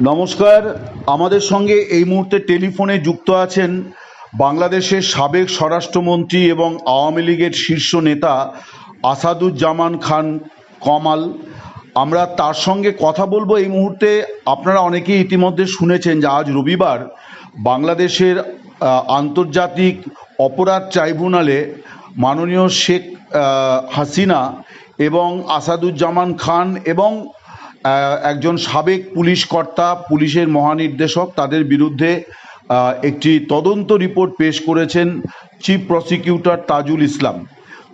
নমস্কার। আমাদের সঙ্গে এই মুহূর্তে টেলিফোনে যুক্ত আছেন বাংলাদেশের সাবেক স্বরাষ্ট্রমন্ত্রী এবং আওয়ামী লীগের শীর্ষ নেতা আসাদুজ্জামান খান কমাল। আমরা তার সঙ্গে কথা বলব এই মুহূর্তে। আপনারা অনেকেই ইতিমধ্যে শুনেছেন যে আজ রবিবার বাংলাদেশের আন্তর্জাতিক অপরাধ ট্রাইব্যুনালে মাননীয় শেখ হাসিনা এবং আসাদুজ্জামান খান এবং একজন সাবেক পুলিশ কর্তা, পুলিশের মহানির্দেশক, তাদের বিরুদ্ধে একটি তদন্ত রিপোর্ট পেশ করেছেন চিফ প্রসিকিউটর তাজুল ইসলাম।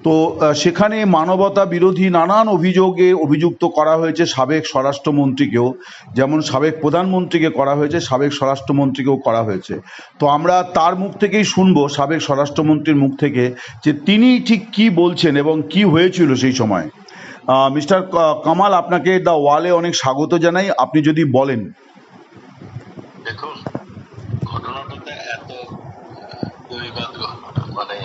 তো সেখানে মানবতা বিরোধী নানান অভিযোগে অভিযুক্ত করা হয়েছে সাবেক স্বরাষ্ট্রমন্ত্রীকেও, যেমন সাবেক প্রধানমন্ত্রীকে করা হয়েছে, সাবেক স্বরাষ্ট্রমন্ত্রীকেও করা হয়েছে। তো, আমরা তার মুখ থেকেই শুনব সাবেক স্বরাষ্ট্রমন্ত্রীর মুখ থেকে যে তিনি ঠিক কি বলছেন এবং কি হয়েছিল সেই সময়। মিস্টার কামাল, আপনাকে দ্য ওয়ালে অনেক স্বাগত জানাই। আপনি যদি বলেন। দেখুন, ঘটনাটাতে এত মানে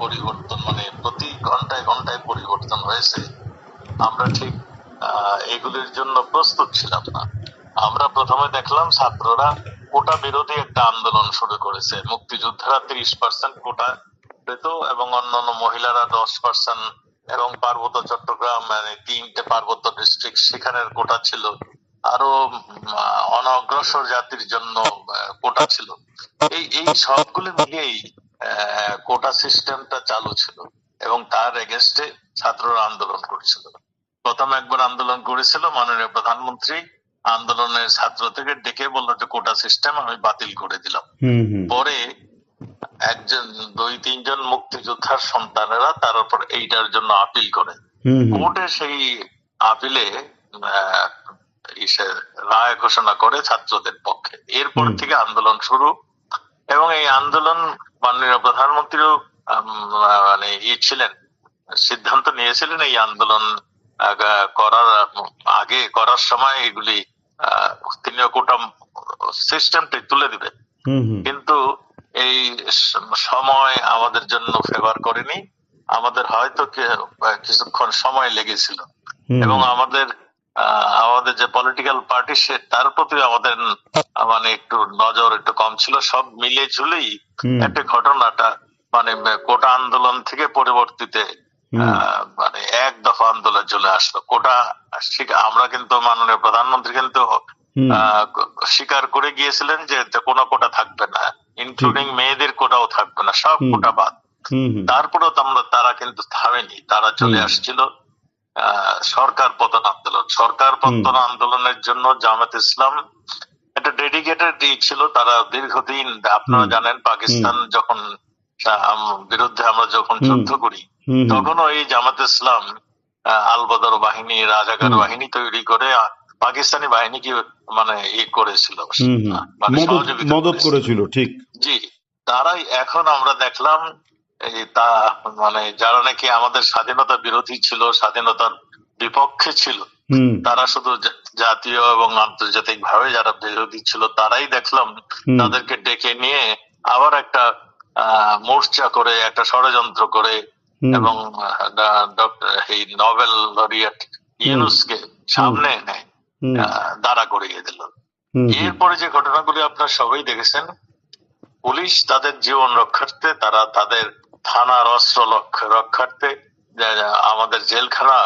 পরিবর্তন মানে প্রতি ঘন্টায় ঘন্টায় পরিবর্তন হয়েছে। আমরা ঠিক এগুলির জন্য প্রস্তুত ছিলাম না। আমরা প্রথমে দেখলাম ছাত্ররা কোটা বিরোধী একটা আন্দোলন শুরু করেছে। মুক্তিযোদ্ধারা তিরিশ পার্সেন্ট কোটা পেত এবং অন্যান্য মহিলারা দশ পার্সেন্ট এবং পার্বত্য চট্টগ্রাম মানে তিনটে পার্বত্য ডিস্ট্রিক্ট সেখানের কোটা ছিল। আরও অনগ্রসর জাতির জন্য কোটা ছিল। এই এই সবগুলো মিলিয়েই কোটা সিস্টেমটা চালু ছিল এবং তার এগেনস্টে ছাত্ররা আন্দোলন করেছিল। প্রথম একবার আন্দোলন করেছিল মাননীয় প্রধানমন্ত্রী। আন্দোলনের ছাত্র থেকে ডেকে বলল যে কোটা সিস্টেম আমি বাতিল করে দিলাম। পরে একজন দুই তিনজন মুক্তিযোদ্ধার সন্তানেরা তার উপর এইটার জন্য আপিল করে। কোর্টে সেই আপিলে রায় ঘোষণা করে ছাত্রদের পক্ষে। এরপর থেকে আন্দোলন শুরু এবং এই আন্দোলন মাননীয় প্রধানমন্ত্রীও মানে ইয়ে ছিলেন সিদ্ধান্ত নিয়েছিলেন এই আন্দোলন করার আগে করার সময় এগুলি তিনিও কোটা সিস্টেমটি তুলে হুম। কিন্তু এই সময় আমাদের জন্য ফেভার করেনি। আমাদের হয়তো কে- কিছুক্ষণ সময় লেগেছিল। এবং আমাদের আমাদের যে পলিটিক্যাল পার্টি সে তার প্রতি আমাদের মানে একটু নজর একটু কম ছিল। সব মিলে ঝুলেই একটা ঘটনাটা মানে কোটা আন্দোলন থেকে পরিবর্তিতে আহ, মানে এক দফা আন্দোলন চলে আসলো। কোটা আমরা কিন্তু মাননীয় প্রধানমন্ত্রী কিন্তু আহ, স্বীকার করে গিয়েছিলেন যে কোনো কোটা থাকবে না। ইনক্লুডিং মেয়েদের কোটাও থাকবে না সব কোটা বাদ। তারপরেও তো আমরা তারা কিন্তু থামেনি তারা চলে আসছিল সরকার পতন আন্দোলন। সরকার পতন আন্দোলনের জন্য জামাত ইসলাম একটা ডেডিকেটেড ছিল তারা দীর্ঘদিন আপনারা জানেন পাকিস্তান যখন বিরুদ্ধে আমরা যখন যুদ্ধ করি। তখনও এই জামাত ইসলাম আলবদর বাহিনী রাজাকার বাহিনী তৈরি করে পাকিস্তানি বাহিনীকে মানে ই করেছিল। মানে মদত করেছিল। করেছিল ঠিক। জি তারাই এখন আমরা দেখলাম এই তা মানে যারা নাকি আমাদের স্বাধীনতা বিরোধী ছিল স্বাধীনতার বিপক্ষে ছিল তারা শুধু জাতীয় এবং আন্তর্জাতিক ভাবে যারা বিরোধী ছিল তারাই দেখলাম তাদেরকে ডেকে নিয়ে আবার একটা আহ, মোর্চা করে একটা ষড়যন্ত্র করে এবং ডক্টর এই নোবেল লরিয়েট ইউনুসকে সামনে আহ, দাঁড়া করিয়ে দিল। এরপরে যে ঘটনাগুলি আপনারা সবাই দেখেছেন পুলিশ তাদের জীবন রক্ষার্থে তারা তাদের থানার অস্ত্র রক্ষার্থে আমাদের জেলখানা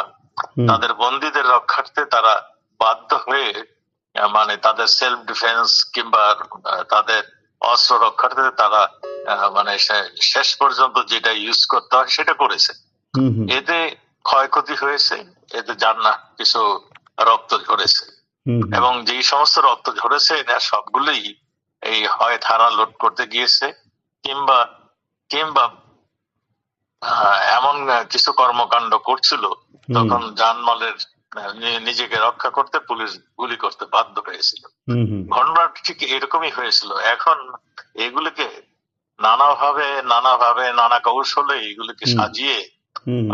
তাদের বন্দীদের রক্ষার্থে তারা বাধ্য হয়ে মানে তাদের সেলফ ডিফেন্স কিংবা তাদের অস্ত্র রক্ষার্থে তারা মানে শেষ পর্যন্ত যেটা ইউজ করতে হয় সেটা করেছে। এতে ক্ষয়ক্ষতি হয়েছে এতে জান্না কিছু রক্ত ঝরেছে। এবং যেই সমস্ত রক্ত ঝরেছে এরা সবগুলোই এই হয় থানা লোড করতে গিয়েছে কিংবা কিংবা এমন কিছু কর্মকাণ্ড করছিল তখন জানমালের নিজেকে রক্ষা করতে পুলিশ গুলি করতে বাধ্য হয়েছিল হুম। ঠিক এরকমই হয়েছিল এখন এগুলিকে নানাভাবে নানাভাবে নানা কৌশলে এগুলিকে সাজিয়ে।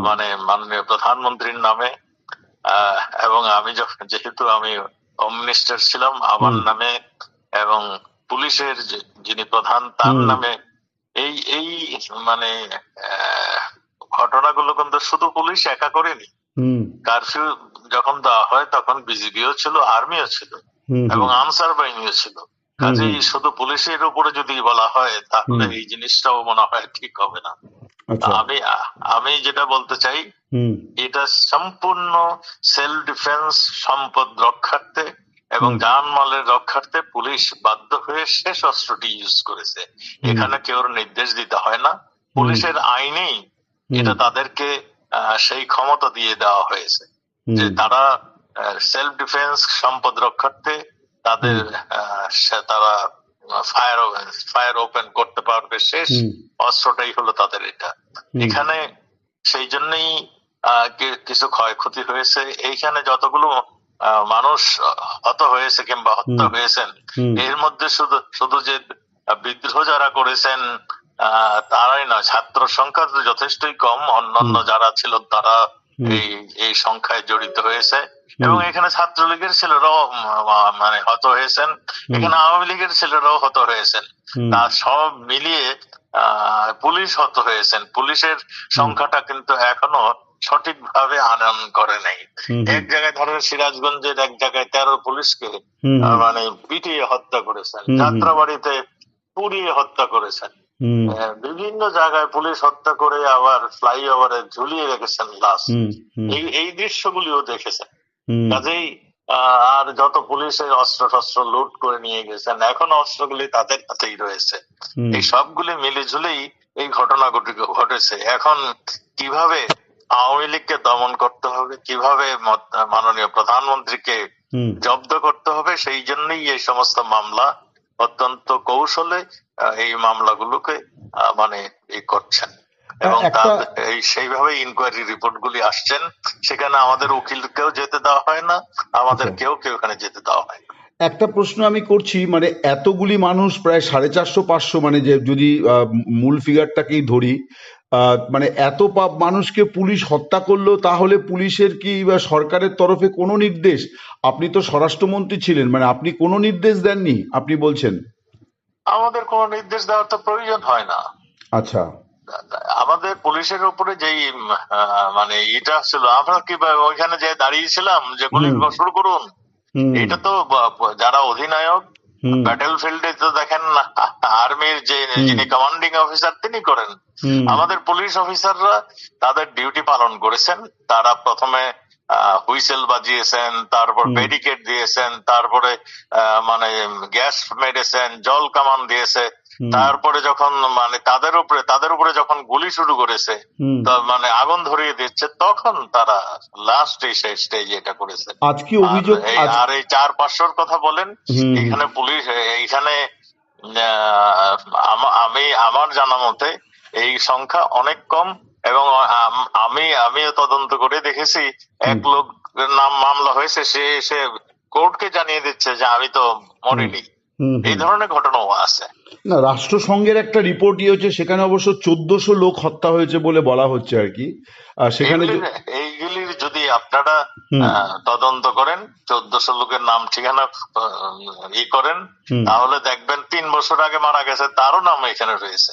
মানে মাননীয় প্রধানমন্ত্রীর নামে এবং আমি যখন যেহেতু আমি হোম মিনিস্টার ছিলাম আমার নামে এবং পুলিশের যিনি প্রধান তার নামে এই এই মানে ঘটনাগুলো কিন্তু শুধু পুলিশ একা করেনি। কারফিউ যখন দেওয়া হয় তখন বিজিবিও ছিল আর্মিও ছিল এবং আনসার বাহিনীও ছিল। কাজেই শুধু পুলিশের উপরে যদি বলা হয় তাহলে এই জিনিসটাও মনে হয় ঠিক হবে না। আচ্ছা। আমি আমি যেটা বলতে চাই এটা সম্পূর্ণ সেলফ ডিফেন্স সম্পদ রক্ষার্থে এবং জানমালের রক্ষার্থে পুলিশ বাধ্য হয়ে শেষ অস্ত্রটি ইউজ করেছে। এখানে কেউ নির্দেশ দিতে হয় না। পুলিশের আইনেই এটা তাদেরকে আহ, সেই ক্ষমতা দিয়ে দেওয়া হয়েছে। যে তারা সেলফ ডিফেন্স সম্পদ রক্ষার্থে তাদের তারা ফায়ার ফায়ার ওপেন করতে পারবে শেষ। অস্ত্রটাই হলো তাদের এটা। এখানে সেই জন্যই কিছু ক্ষয়ক্ষতি হয়েছে। এইখানে যতগুলো মানুষ হত হয়েছে কিংবা হত্যা হয়েছেন এর মধ্যে শুধু শুধু যে বিদ্রোহ যারা করেছেন আহ, তারাই নয় ছাত্র সংখ্যা তো যথেষ্টই কম। অন্যান্য যারা ছিল তারা এই এই সংখ্যায় জড়িত হয়েছে। এবং এখানে ছাত্রলীগের ছেলেরাও মানে হত হয়েছেন। এখানে আওয়ামী লীগের ছেলেরাও হত হয়েছেন। তা সব মিলিয়ে পুলিশ হত হয়েছেন। পুলিশের সংখ্যাটা কিন্তু এখনও সঠিকভাবে আনয়ন করে নাই। এক জায়গায় ধরেন সিরাজগঞ্জের এক জায়গায় তেরো পুলিশকে মানে পিটিয়ে হত্যা করেছেন। যাত্রাবাড়িতে পুড়িয়ে হত্যা করেছেন। বিভিন্ন জায়গায় পুলিশ হত্যা করে আবার ফ্লাইওভারে ঝুলিয়ে রেখেছেন লাশ। এই দৃশ্যগুলিও দেখেছেন। কাজেই আর যত পুলিশের অস্ত্র শস্ত্র লুট করে নিয়ে গেছেন এখন অস্ত্রগুলি তাদের হাতেই রয়েছে। এই সবগুলি মিলে ঝুলেই এই ঘটনা ঘটেছে। এখন কীভাবে আওয়ামী লীগকে দমন করতে হবে? কীভাবে মাননীয় প্রধানমন্ত্রীকে জব্দ করতে হবে? সেই জন্যই এই সমস্ত মামলা অত্যন্ত কৌশলে এই মামলাগুলোকে মানে ই করছেন। এবং সেইভাবে ইনকোয়ারি রিপোর্ট গুলি আসছেন সেখানে আমাদের উকিলকেও যেতে দেওয়া হয় না আমাদের আচ্ছা। কেউ কেউ এখানে যেতে দেওয়া হয় না। একটা প্রশ্ন আমি করছি মানে এতগুলি মানুষ প্রায় সাড়ে চারশো পাঁচশো মানে যে যদি মূল ফিগারটাকেই ধরি মানে এত পা- মানুষকে পুলিশ হত্যা করল তাহলে পুলিশের কি বা সরকারের তরফে কোনো নির্দেশ? আপনি তো স্বরাষ্ট্রমন্ত্রী ছিলেন মানে আপনি কোনো নির্দেশ দেননি আপনি বলছেন? আমাদের কোনো নির্দেশ দেওয়ার তো প্রয়োজন হয় না। আচ্ছা। আমাদের পুলিশের উপরে যেই মানে ইটা ছিল আমরা কি ওইখানে যে দাঁড়িয়েছিলাম যে গুলি। শুরু করুন এটা তো যারা অধিনায়ক ব্যাটেল ফিল্ডে তো দেখেন আর্মির যে যিনি কমান্ডিং অফিসার তিনি করেন আমাদের পুলিশ অফিসাররা তাদের ডিউটি পালন করেছেন তারা প্রথমে হুইসেল বাজিয়েছেন তারপর। ব্যারিকেড দিয়েছেন তারপরে আহ, মানে গ্যাস মেরেছেন জল কামান দিয়েছে। তারপরে যখন মানে তাদের উপরে তাদের উপরে যখন গুলি শুরু করেছে মানে আগুন ধরিয়ে দিচ্ছে তখন তারা লাস্ট স্টেজে এটা করেছে। আজ কি অভিযোগ আর এই- চার পাঁচশোর কথা বলেন এখানে পুলিশ এইখানে আমি আমার জানা মতে এই সংখ্যা অনেক কম এবং আম- আমি আমিও তদন্ত করে দেখেছি এক লোক নাম মামলা হয়েছে সে এসে কোর্টকে জানিয়ে দিচ্ছে যে আমি তো মরিনি। এই ধরনের ঘটনাও আছে। না রাষ্ট্রসংঘের একটা রিপোর্ট ইয়ে হচ্ছে সেখানে অবশ্য চোদ্দশো লোক হত্যা হয়েছে বলে বলা হচ্ছে আর কি। আর সেখানে এইগুলির যদি আপনারা তদন্ত করেন চোদ্দশো লোকের নাম ঠিকানা ই করেন তাহলে দেখবেন তিন বছর আগে মারা গেছে তারও নাম এখানে রয়েছে।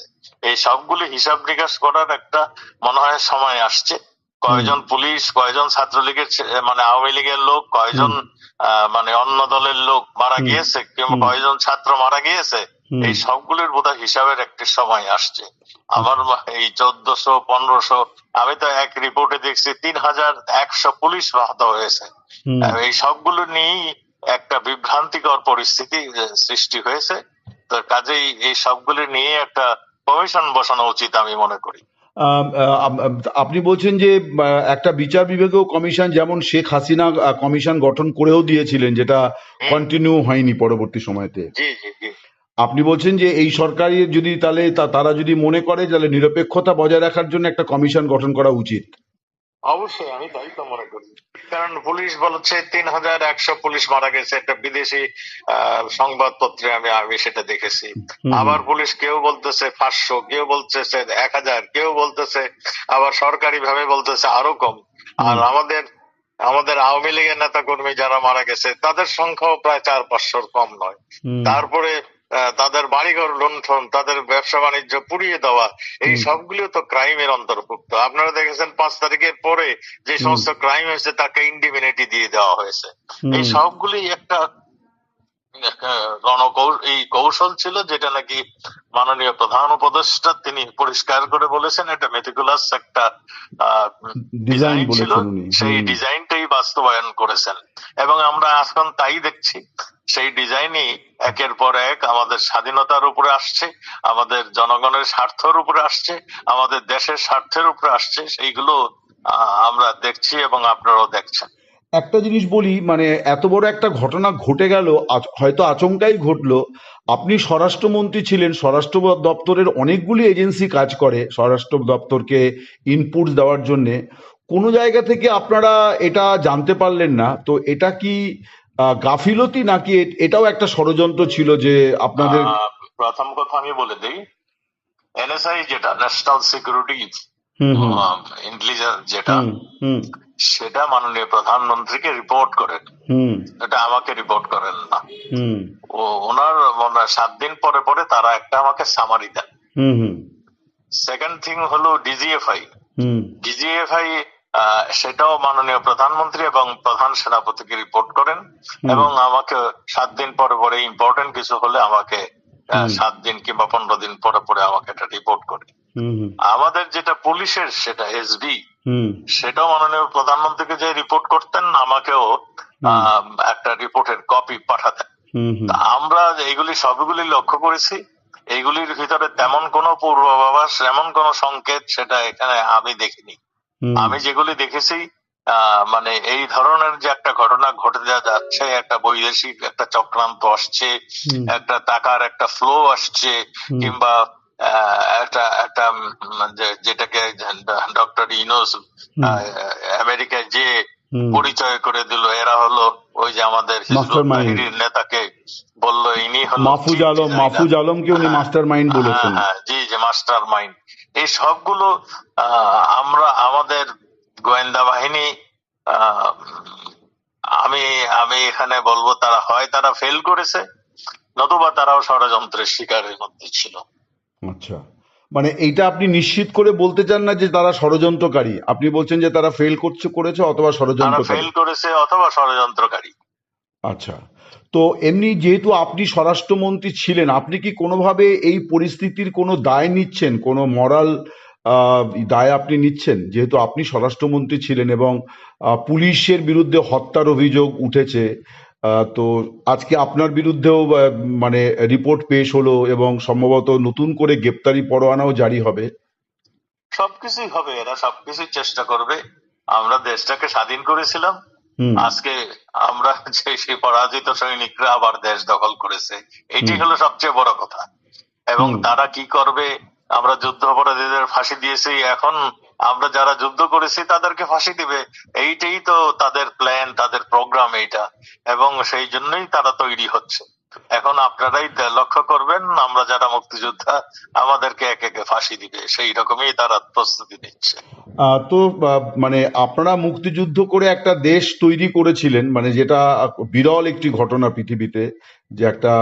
এই সবগুলি হিসাব নিকাশ করার একটা মনে হয় সময় আসছে। কয়জন পুলিশ কয়জন ছাত্রলীগের মানে আওয়ামী লীগের লোক কয়জন মানে অন্য দলের লোক মারা গিয়েছে কিংবা। কয়জন ছাত্র মারা গিয়েছে এই সবগুলির বোধহয় হিসাবের একটি সময় আসছে। আমার এই চোদ্দশো পনেরোশো আমি তো এক রিপোর্টে দেখছি তিন হাজার একশো পুলিশ আহত হয়েছে। এই সবগুলো নিয়েই একটা বিভ্রান্তিকর পরিস্থিতি সৃষ্টি হয়েছে। তো কাজেই এই সবগুলো নিয়ে একটা কমিশন বসানো উচিত আমি মনে করি। আপনি বলছেন যে একটা বিচার বিভাগীয় কমিশন যেমন শেখ হাসিনা কমিশন গঠন করেও দিয়েছিলেন যেটা কন্টিনিউ হয়নি পরবর্তী সময়তে। আপনি বলছেন যে এই সরকারি যদি তাহলে তারা যদি মনে করে তাহলে নিরপেক্ষতা বজায় রাখার জন্য একটা কমিশন গঠন করা উচিত। অবশ্যই আমি তাই তো মনে করি। কারণ পুলিশ বলছে তিন হাজার একশো পুলিশ মারা গেছে। একটা বিদেশি সংবাদপত্রে আমি আমি সেটা দেখেছি। আবার পুলিশ কেউ বলতেছে পাঁচশো কেউ বলতেছে এক হাজার কেউ বলতেছে আবার সরকারি ভাবে বলতেছে আরও কম। আর আমাদের আমাদের আওয়ামী লীগের নেতা কর্মী যারা মারা গেছে তাদের সংখ্যাও প্রায় চার পাঁচশোর কম নয়। তারপরে তাদের বাড়িঘর লুণ্ঠন তাদের ব্যবসা বাণিজ্য পুড়িয়ে দেওয়া এই সবগুলো তো ক্রাইমের অন্তর্ভুক্ত। আপনারা দেখেছেন পাঁচ তারিখের পরে যে সমস্ত ক্রাইম হয়েছে তাকে ইন্ডিমিনিটি দিয়ে দেওয়া হয়েছে। এই সবগুলি একটা এই কৌশল ছিল যেটা নাকি মাননীয় প্রধান উপদেষ্টা তিনি পরিষ্কার করে বলেছেন। এটা মেটিকুলাস একটা ডিজাইন ছিল। সেই ডিজাইনটাই বাস্তবায়ন করেছেন। এবং আমরা এখন তাই দেখছি সেই ডিজাইনই একের পর এক আমাদের স্বাধীনতার উপরে আসছে আমাদের জনগণের স্বার্থের উপরে আসছে আমাদের দেশের স্বার্থের উপরে আসছে। সেইগুলো আহ, আমরা দেখছি এবং আপনারাও দেখছেন। একটা জিনিস বলি মানে এত বড় একটা ঘটনা ঘটে গেল হয়তো আচমকাই ঘটলো। আপনি স্বরাষ্ট্রমন্ত্রী ছিলেন, স্বরাষ্ট্র দপ্তরের অনেকগুলি এজেন্সি কাজ করে স্বরাষ্ট্র দপ্তরকে ইনপুট দেওয়ার জন্য। কোনো জায়গা থেকে আপনারা এটা জানতে পারলেন না, তো এটা কি গাফিলতি নাকি এটাও একটা ষড়যন্ত্র ছিল যে আপনাদের প্রথম কথা আমি বলে দিই, এনএসআই যেটা ন্যাশনাল সিকিউরিটি ইন্টেলিজেন্স যেটা সেটা মাননীয় প্রধানমন্ত্রীকে রিপোর্ট করেন। এটা আমাকে রিপোর্ট করেন না। ও ওনার সাত দিন পরে পরে তারা একটা আমাকে সামারি দেন। সেকেন্ড থিং হলো ডিজিএফআই ডিজিএফআই সেটাও মাননীয় প্রধানমন্ত্রী এবং প্রধান সেনাপতিকে রিপোর্ট করেন এবং আমাকে সাত দিন পরে পরে ইম্পর্টেন্ট কিছু হলে আমাকে সাত দিন কিংবা পনেরো দিন পরে পরে আমাকে এটা রিপোর্ট করে আমাদের যেটা পুলিশের সেটা হুম। সেটাও মাননীয় প্রধানমন্ত্রীকে যে রিপোর্ট করতেন আমাকেও একটা রিপোর্টের কপি পাঠাতেন। আমরা এইগুলি সবগুলি লক্ষ্য করেছি। এইগুলির ভিতরে তেমন কোনো পূর্বাভাস এমন কোনো সংকেত সেটা এখানে আমি দেখিনি। আমি যেগুলি দেখেছি আহ, মানে এই ধরনের যে একটা ঘটনা ঘটে যা- যাচ্ছে একটা বৈদেশিক একটা চক্রান্ত আসছে একটা টাকার একটা ফ্লো আসছে কিংবা একটা একটা যেটাকে ডক্টর ইনোস আমেরিকায় যে পরিচয় করে দিল এরা হলো ওই যে আমাদের নেতাকে বলল ইনি হলো মাহফুজ আলম। মাহফুজ আলমকে উনি হ্যাঁ, মাস্টার মাইন্ড বলেছেন। হ্যাঁ, হ্যাঁ, জি জি মাস্টার মাইন্ড এই সবগুলো আহ, আমরা আমাদের গোয়েন্দা বাহিনী আহ, আমি আমি এখানে বলব তারা হয় তারা ফেল করেছে নতুবা তারাও ষড়যন্ত্রের শিকারের মধ্যে ছিল। আচ্ছা। মানে এইটা আপনি নিশ্চিত করে বলতে চান না যে তারা ষড়যন্ত্রকারী? আপনি বলছেন যে তারা ফেল করছে করেছে অথবা তারা ষড়যন্ত্রকারী ফেল করেছে অথবা ষড়যন্ত্রকারী। আচ্ছা। তো এমনি যেহেতু আপনি স্বরাষ্ট্রমন্ত্রী ছিলেন আপনি কি কোনোভাবে এই পরিস্থিতির কোনো দায় নিচ্ছেন? কোনো মরাল দায় আপনি নিচ্ছেন? যেহেতু আপনি স্বরাষ্ট্রমন্ত্রী ছিলেন এবং পুলিশের বিরুদ্ধে হত্যার অভিযোগ উঠেছে তো আজকে আপনার বিরুদ্ধেও মানে রিপোর্ট পেশ হলো এবং সম্ভবত নতুন করে গ্রেপ্তারি পরোয়ানাও জারি হবে। সবকিছুই হবে এরা সবকিছুই চেষ্টা করবে। আমরা দেশটাকে স্বাধীন করেছিলাম। আজকে আমরা যে সেই পরাজিত সৈনিকরা আবার দেশ দখল করেছে এটি হলো সবচেয়ে বড় কথা। এবং তারা কি করবে? আমরা যুদ্ধ অপরাধীদের ফাঁসি দিয়েছি এখন আমরা যারা যুদ্ধ করেছি তাদেরকে ফাঁসি দিবে। এইটাই তো তাদের প্ল্যান তাদের প্রোগ্রাম এইটা। এবং সেই জন্যই তারা তৈরি হচ্ছে। এখন আপনারাই লক্ষ্য করবেন, আমরা যারা মুক্তিযোদ্ধা, আমাদেরকে একে একে ফাঁসি দিবে। সেই রকমই তারা প্রস্তুতি নিচ্ছে। তো মানে আপনারা মুক্তিযুদ্ধ করে একটা দেশ তৈরি করেছিলেন মানে যেটা বিরল একটি ঘটনা পৃথিবীতে, যে একটা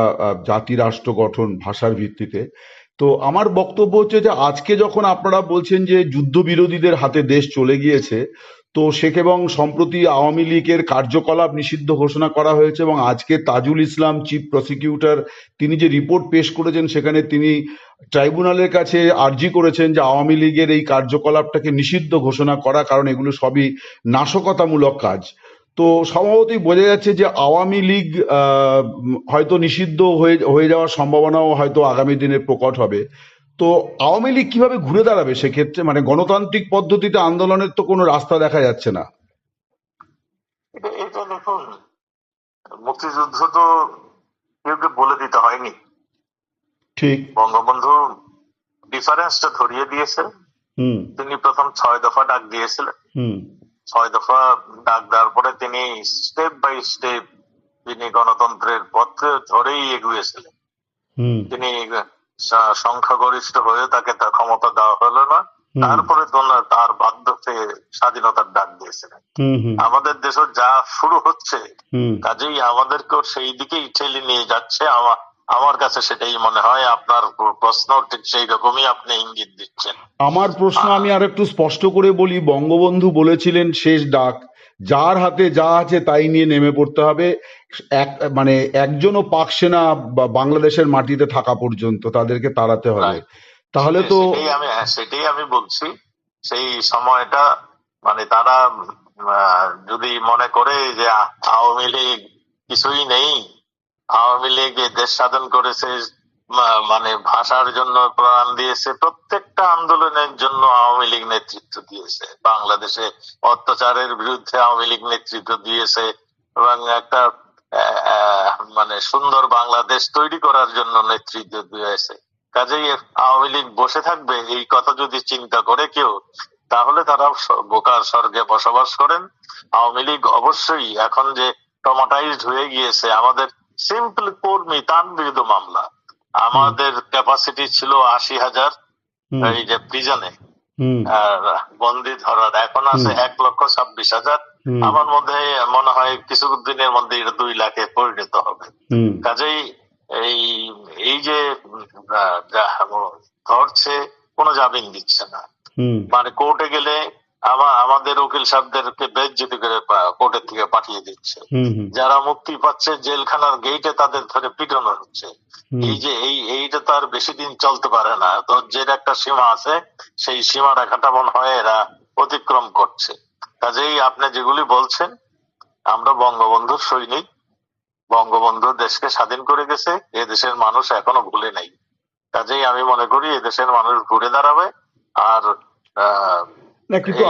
জাতি রাষ্ট্র গঠন ভাষার ভিত্তিতে। তো আমার বক্তব্য হচ্ছে যে আজকে যখন আপনারা বলছেন যে যুদ্ধবিরোধীদের হাতে দেশ চলে গিয়েছে, তো শেখ এবং সম্প্রতি আওয়ামী লীগের কার্যকলাপ নিষিদ্ধ ঘোষণা করা হয়েছে এবং আজকে তাজুল ইসলাম চিফ প্রসিকিউটর তিনি যে রিপোর্ট পেশ করেছেন সেখানে তিনি ট্রাইব্যুনালের কাছে আর্জি করেছেন যে আওয়ামী লীগের এই কার্যকলাপটাকে নিষিদ্ধ ঘোষণা করা, কারণ এগুলো সবই নাশকতামূলক কাজ। তো স্বভাবতই বোঝা যাচ্ছে যে আওয়ামী লীগ আহ, হয়তো নিষিদ্ধ হয়ে হয়ে যাওয়ার সম্ভাবনাও হয়তো আগামী দিনে প্রকট হবে। তো আওয়ামী লীগ কীভাবে ঘুরে দাঁড়াবে সেক্ষেত্রে? মানে গণতান্ত্রিক পদ্ধতিতে আন্দোলনের তো কোনো রাস্তা দেখা যাচ্ছে না। এটা দেখুন মুক্তিযুদ্ধ তো কেউ কেউ বলে দিতে হয়নি। ঠিক। বঙ্গবন্ধু ডিফারেন্সটা ধরিয়ে দিয়েছে। হুম। তিনি প্রথম ছয় দফা ডাক দিয়েছিলেন। হুম। ছয় দফা ডাক দেওয়ার পরে তিনি স্টেপ বাই স্টেপ তিনি গণতন্ত্রের পথে ধরেই এগিয়েছিলেন। তিনি সংখ্যাগরিষ্ঠ হয়ে তাকে তার ক্ষমতা দেওয়া হলো না। তারপরে তোনা- তার বাধ্য হয়ে স্বাধীনতার ডাক দিয়েছিলেন। আমাদের দেশে যা শুরু হচ্ছে কাজেই আমাদেরকেও সেই দিকেই ঠেলে নিয়ে যাচ্ছে আমার আমার কাছে সেটাই মনে হয় আপনার প্রশ্ন ঠিক সেই রকমই আপনি ইঙ্গিত দিচ্ছেন। আমার প্রশ্ন আমি আর একটু স্পষ্ট করে বলি বঙ্গবন্ধু বলেছিলেন শেষ ডাক যার হাতে যা আছে তাই নিয়ে নেমে পড়তে হবে। এক মানে একজনও পাক সেনা বা- বাংলাদেশের মাটিতে থাকা পর্যন্ত তাদেরকে তাড়াতে হবে। তাহলে তো সেটাই আমি হ্যাঁ, সেটাই আমি বলছি। সেই সময়টা মানে তারা যদি মনে করে যে আওয়ামী লীগ কিছুই নেই আওয়ামী লীগ দেশ সাধন করেছে মানে ভাষার জন্য প্রাণ দিয়েছে, প্রত্যেকটা আন্দোলনের জন্য আওয়ামী লীগ নেতৃত্ব দিয়েছে। বাংলাদেশে অত্যাচারের বিরুদ্ধে আওয়ামী লীগ নেতৃত্ব দিয়েছে এবং একটা মানে সুন্দর বাংলাদেশ তৈরি করার জন্য নেতৃত্ব দিয়েছে। কাজেই আওয়ামী লীগ বসে থাকবে, এই কথা যদি চিন্তা করে কেউ, তাহলে তারা বোকার স্বর্গে বসবাস করেন। আওয়ামী লীগ অবশ্যই এখন যে টমাটাইজড হয়ে গিয়েছে, আমাদের সিম্পল কর্মী তার বিরুদ্ধে মামলা আমাদের ক্যাপাসিটি ছিল আশি হাজার এই যে প্রিজনে বন্দি ধরার এখন আছে এক লক্ষ ছাব্বিশ হাজার। আমার মধ্যে মনে হয় কিছু দিনের মধ্যে এটা দুই লাখে পরিণত হবে। কাজেই এই এই যে ধরছে কোনো জামিন দিচ্ছে না। মানে কোর্টে গেলে আমাদের উকিল সাহেবদেরকে বেজ্জতি করে কোর্টের থেকে পাঠিয়ে দিচ্ছে। যারা মুক্তি পাচ্ছে জেলখানার গেইটে তাদের ধরে পিটানো হচ্ছে। এই যে এই এইটা তো আর বেশি দিন চলতে পারে না। ধৈর্যের একটা সীমা আছে সেই সীমা রেখাটা মনে হয় এরা অতিক্রম করছে। কাজেই আপনি যেগুলি বলছেন আমরা বঙ্গবন্ধুর সৈনিক। বঙ্গবন্ধু দেশকে স্বাধীন করে গেছে এ দেশের মানুষ এখনও ভুলে নাই। কাজেই আমি মনে করি এ দেশের মানুষ ঘুরে দাঁড়াবে। আর আহ, না কিন্তু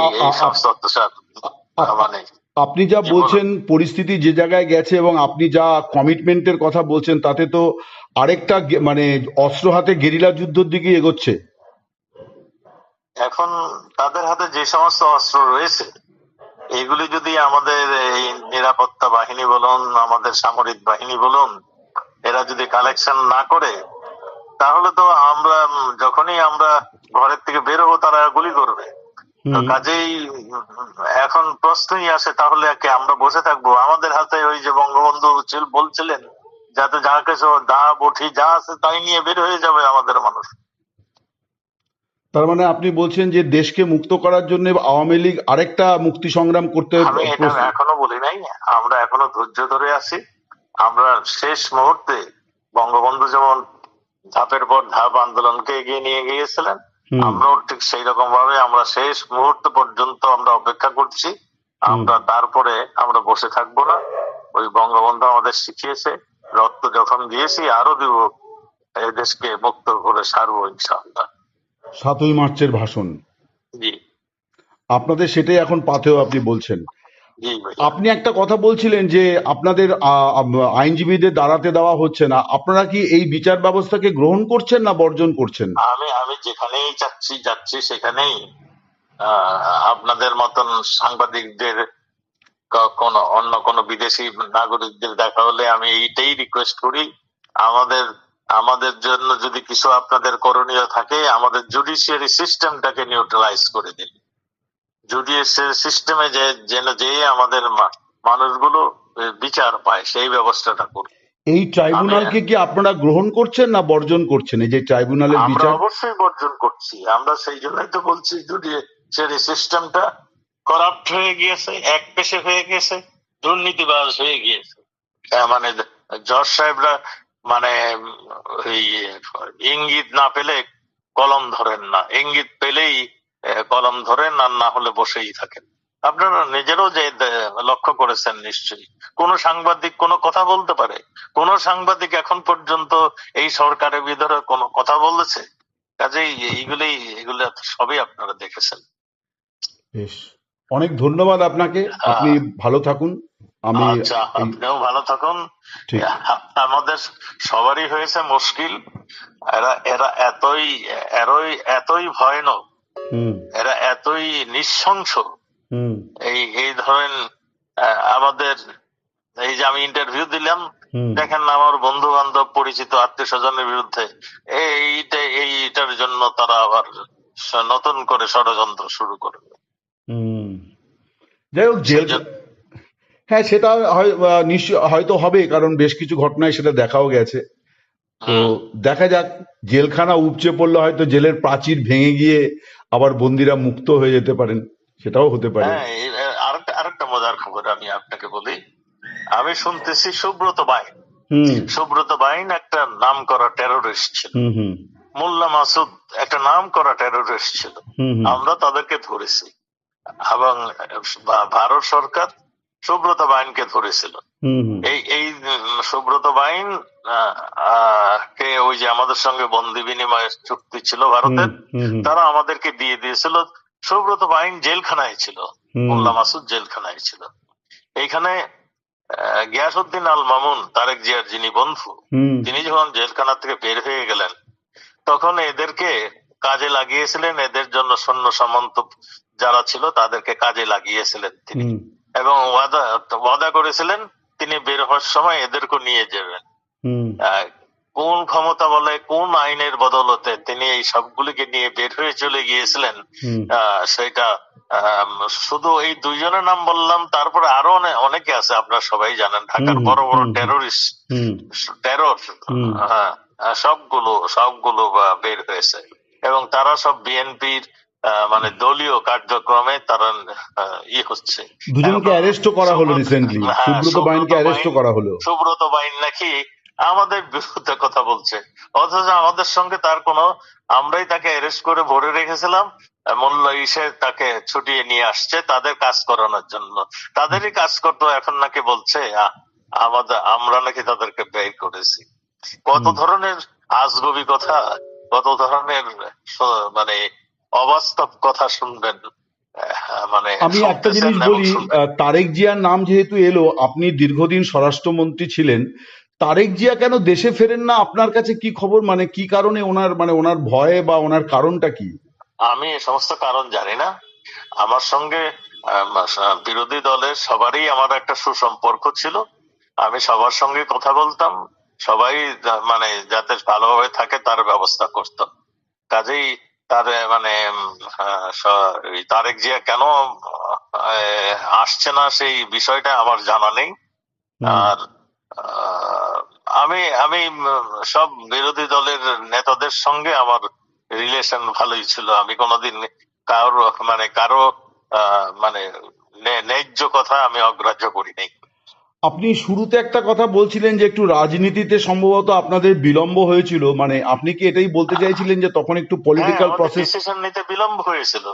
আপনি যা বলছেন পরিস্থিতি যে জায়গায় গেছে এবং আপনি যা কমিটমেন্টের কথা বলছেন তাতে তো আরেকটা মানে অস্ত্র হাতে গেরিলা যুদ্ধের দিকে এগোচ্ছে। এখন তাদের হাতে যে সমস্ত অস্ত্র রয়েছে এগুলি যদি আমাদের এই নিরাপত্তা বাহিনী বলুন আমাদের সামরিক বাহিনী বলুন এরা যদি কালেকশন না করে তাহলে তো আমরা যখনই আমরা ঘরের থেকে বের হব তারা গুলি করবে। কাজেই এখন প্রশ্নই আসে তাহলে কি আমরা বসে থাকব? আমাদের হাতে ওই যে বঙ্গবন্ধু ছিল- বলছিলেন যাতে যা কিছু দা বঠি যা আছে তাই নিয়ে বের হয়ে যাবে আমাদের মানুষ। তার মানে আপনি বলছেন যে দেশকে মুক্ত করার জন্য আওয়ামী লীগ আরেকটা মুক্তি সংগ্রাম করতে আমি এটা এখনও বলি নাই। আমরা এখনও ধৈর্য ধরে আছি। আমরা শেষ মুহূর্তে বঙ্গবন্ধু যেমন ধাপের পর ধাপ আন্দোলনকে এগিয়ে নিয়ে গিয়েছিলেন আমরাও ঠিক সেই রকম ভাবে আমরা শেষ মুহূর্ত পর্যন্ত আমরা অপেক্ষা করছি। আমরা তারপরে আমরা বসে থাকব না। ওই বঙ্গবন্ধু আমাদের শিখিয়েছে রক্ত যখন দিয়েছি আরও দিব দেশকে মুক্ত করে সারবো ইনশাআল্লাহ। সাতই মার্চের ভাষণ। জি। আপনাদের সেটাই এখন পাথেও আপনি বলছেন। আপনি একটা কথা বলছিলেন যে আপনাদের আইনজীবীদের দাঁড়াতে দেওয়া হচ্ছে না। আপনারা কি এই বিচার ব্যবস্থাকে গ্রহণ করছেন না বর্জন করছেন? আমি আমি যেখানেই যাচ্ছি যাচ্ছি সেখানেই আপনাদের মতন সাংবাদিকদের কোন অন্য কোন বিদেশি নাগরিকদের দেখা হলে আমি এইটাই রিকোয়েস্ট করি। আমাদের আমাদের জন্য যদি কিছু আপনাদের করণীয় থাকে আমাদের জুডিশিয়ারি সিস্টেমটাকে নিউট্রালাইজ করে দিন। জুডিশিয়ারি সিস্টেমে যে যেন যে আমাদের মানুষগুলো বিচার পায় সেই ব্যবস্থাটা করুন। এই ট্রাইব্যুনালকে কি আপনারা গ্রহণ করছেন না বর্জন করছেন? এই যে ট্রাইব্যুনালের বিচার অবশ্যই বর্জন করছি। আমরা সেই জন্যই তো বলছি জুডিশিয়ারি সিস্টেমটা করাপ্ট হয়ে গিয়েছে এক পেশে হয়ে গেছে দুর্নীতিবাজ হয়ে গিয়েছে। হ্যাঁ, মানে জজ সাহেবরা মানে ইঙ্গিত না পেলে কলম ধরেন না। ইঙ্গিত পেলেই কলম ধরেন আর না হলে বসেই থাকেন। আপনারা নিজেরও যে লক্ষ্য করেছেন নিশ্চয়ই। কোন সাংবাদিক কোনো কথা বলতে পারে। কোন সাংবাদিক এখন পর্যন্ত এই সরকারের ভিতরে কোনো কথা বলেছে? কাজেই এইগুলি এগুলো সবই আপনারা দেখেছেন। বেশ। অনেক ধন্যবাদ আপনাকে। আপনি ভালো থাকুন। আমি আচ্ছা আপনিও ভালো থাকুন। আমাদের সবারই হয়েছে মুশকিল। এরা এরা এতই এরই এতই ভয়ানক এরা এতই নৃশংস। এই এই ধরেন আমাদের এই যে আমি ইন্টারভিউ দিলাম দেখেন আমার বন্ধু বান্ধব পরিচিত আত্মীয় স্বজনের বিরুদ্ধে এইটা এইটার জন্য তারা আবার নতুন করে ষড়যন্ত্র শুরু করবে। যাই হোক জেল হ্যাঁ সেটা হয় হয়তো হবে কারণ বেশ কিছু ঘটনায় সেটা দেখাও গেছে। তো দেখা যাক জেলখানা উপচে পড়লে হয়তো জেলের প্রাচীর ভেঙে গিয়ে আবার বন্দিরা মুক্ত হয়ে যেতে পারেন সেটাও হতে পারে। হ্যাঁ আরেকটা আরেকটা মজার খবর আমি আপনাকে বলি। আমি শুনতেছি সুব্রত বাইন। সুব্রত বাইন একটা নাম করা টেরোরিস্ট ছিল। মোল্লা মাসুদ একটা নাম করা টেরোরিস্ট ছিল। আমরা তাদেরকে ধরেছি। এবং ভারত সরকার সুব্রত বাইনকে ধরেছিল। এই এই সুব্রত বাইন কে ওই যে আমাদের সঙ্গে বন্দি বিনিময়ের চুক্তি ছিল ভারতের তারা আমাদেরকে দিয়ে দিয়েছিল। সুব্রত বাইন জেলখানায় ছিল মোল্লা মাসুদ জেলখানায় ছিল। এইখানে গিয়াসউদ্দিন আল মামুন তারেক জিয়ার যিনি বন্ধু তিনি যখন জেলখানা থেকে বের হয়ে গেলেন তখন এদেরকে কাজে লাগিয়েছিলেন। এদের জন্য সৈন্য সামন্ত যারা ছিল তাদেরকে কাজে লাগিয়েছিলেন তিনি। এবং ওয়াদা ওয়াদা করেছিলেন তিনি বের হওয়ার সময় এদেরকে নিয়ে যাবেন। কোন ক্ষমতা বলে কোন আইনের বদলতে তিনি এই সবগুলিকে নিয়ে বের হয়ে চলে গিয়েছিলেন সেটা শুধু এই দুইজনের নাম বললাম তারপরে আরও অনেকে আছে আপনারা সবাই জানেন ঢাকার বড় বড়। Terrorist terror. হ্যাঁ সবগুলো সবগুলো বের হয়েছে। এবং তারা সব বিএনপির মানে দলীয় কার্যক্রমে তারা ই হচ্ছে। দুজনকে এবং অ্যারেস্টও করা হলো রিসেন্টলি হ্যাঁ, সুব্রত বাইনকে অ্যারেস্টও বাইন- করা হলো। সুব্রত বাইন নাকি আমাদের বিরুদ্ধে কথা বলছে। অথচ আমাদের সঙ্গে তার কোনো আমরাই তাকে অ্যারেস্ট করে ভরে রেখেছিলাম। মূল্য ইসে তাকে ছুটিয়ে নিয়ে আসছে তাদের কাজ করানোর জন্য। তাদেরই কাজ করতো এখন নাকি বলছে আমাদের আমরা নাকি তাদেরকে ব্যয় করেছি। কত ধরনের আজগবি কথা কত ধরনের মানে অবাস্তব কথা শুনবেন। মানে আমি একটা জিনিস বলি তারেক জিয়ার নাম যেহেতু এলো আপনি দীর্ঘদিন স্বরাষ্ট্রমন্ত্রী ছিলেন তারেক জিয়া কেন দেশে ফেরেন না? আপনার কাছে কি খবর? মানে কি কারণে ওনার মানে ওনার ভয়ে বা ওনার কারণটা কি? আমি এ সমস্ত কারণ জানি না। আমার সঙ্গে বিরোধী দলের সবারই আমার একটা সুসম্পর্ক ছিল। আমি সবার সঙ্গে কথা বলতাম। সবাই মানে যাতে ভালোভাবে থাকে তার ব্যবস্থা করতাম। কাজেই তার মানে তারেক জিয়া কেন আসছে না সেই বিষয়টা আমার জানা নেই। আর আমি আমি সব বিরোধী দলের নেতাদের সঙ্গে আমার রিলেশন ভালোই ছিল। আমি কোনোদিন কারও মানে কারও আহ, মানে ন্যা- ন্যায্য কথা আমি অগ্রাহ্য করি নাই। আপনি শুরুতে একটা কথা বলছিলেন যে একটু রাজনীতিতে সম্ভবত আপনাদের বিলম্ব হয়েছিল। মানে আপনি কি এটাই বলতে চাইছিলেন যে তখন একটু পলিটিক্যাল প্রসেস ডিসিশন নিতে বিলম্ব হয়েছিল।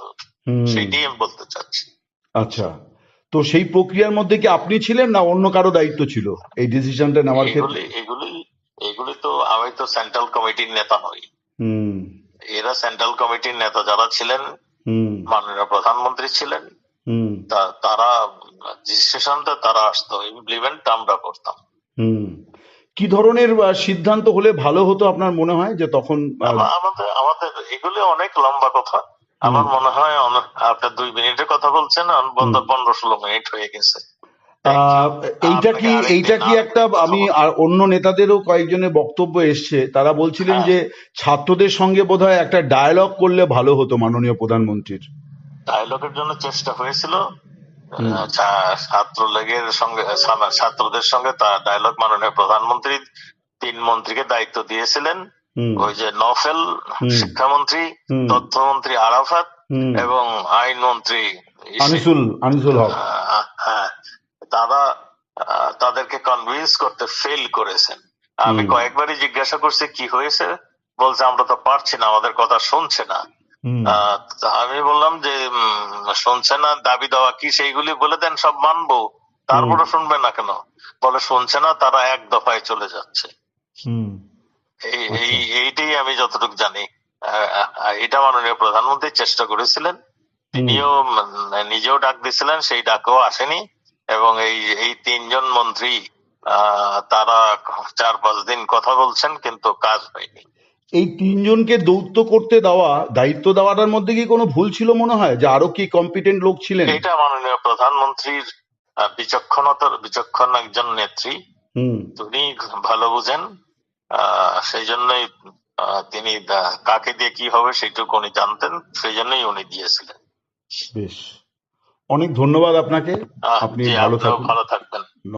সেটাই আমি বলতে চাচ্ছি। আচ্ছা। তো সেই প্রক্রিয়ার মধ্যে কি আপনি ছিলেন না অন্য কারও দায়িত্ব ছিল? এই ডিসিশনটা নেওয়ার ক্ষেত্রে? এগুলি এগুলি তো আমি তো সেন্ট্রাল কমিটির নেতা নই। হুম। এরা সেন্ট্রাল কমিটির নেতা যারা ছিলেন হুম। মাননীয় প্রধানমন্ত্রী ছিলেন তারা ডিসিশনটা তারা আসতো। ইমপ্লিমেন্ট আমরা করতাম। হুম। কি ধরনের সিদ্ধান্ত হলে ভালো হতো আপনার মনে হয়? যে তখন আমাদের আমাদের এগুলি অনেক লম্বা কথা। আমার মনে হয় আপনার দুই মিনিটের কথা বলছেন অন্তত পনেরো ষোলো মিনিট হয়ে গেছে। এইটা কি এইটা কি একটা আমি আর অন্য নেতাদেরও কয়েকজনের বক্তব্য এসছে। তারা বলছিলেন হ্যাঁ। যে ছাত্রদের সঙ্গে বোধহয় একটা ডায়ালগ করলে ভালো হতো মাননীয় প্রধানমন্ত্রীর। ডায়লগের জন্য চেষ্টা হয়েছিল। ছাত্রলীগের সঙ্গে ছাত্রদের সঙ্গে তার ডায়লগ মাননীয় প্রধানমন্ত্রী তিন মন্ত্রীকে দায়িত্ব দিয়েছিলেন। ওই যে নফেল শিক্ষামন্ত্রী তথ্যমন্ত্রী আরাফাত এবং আইন মন্ত্রী আনিসুল আনিসুল হক। হ্যাঁ তারা তাদেরকে কনভিন্স করতে ফেল করেছেন। আমি কয়েকবারই জিজ্ঞাসা করছি কি হয়েছে? বলছে আমরা তো পারছি না আমাদের কথা শুনছে না। আমি বললাম যে শুনছে না দাবি দেওয়া কি সেইগুলি বলে দেন সব মানবো। তারপরে শুনবে না কেন? বলে শুনছে না তারা এক দফায় চলে যাচ্ছে। এই আচ্ছা। এইটাই আমি যতটুকু জানি। এটা মাননীয় প্রধানমন্ত্রী চেষ্টা করেছিলেন। তিনিও নিজেও ডাক দিয়েছিলেন সেই ডাকও আসেনি। এবং এই এই তিনজন মন্ত্রী আহ, তারা চার পাঁচ দিন কথা বলছেন কিন্তু কাজ হয়নি। এই তিনজনকে দৌত্য করতে দেওয়া দায়িত্ব দেওয়াটার মধ্যে কি কোনো ভুল ছিল মনে হয়? যে আরও কি কম্পিটেন্ট লোক ছিলেন? এটা মাননীয় প্রধানমন্ত্রীর বিচক্ষণতার বিচক্ষণ একজন নেত্রী। তিনি ভালো বুঝেন। আহ, সেই জন্যই তিনি কাকে দিয়ে কি হবে সেইটুকু উনি জানতেন। সেই জন্যই উনি দিয়েছিলেন। বেশ। অনেক ধন্যবাদ আপনাকে। আপনি ভালো থাকবেন।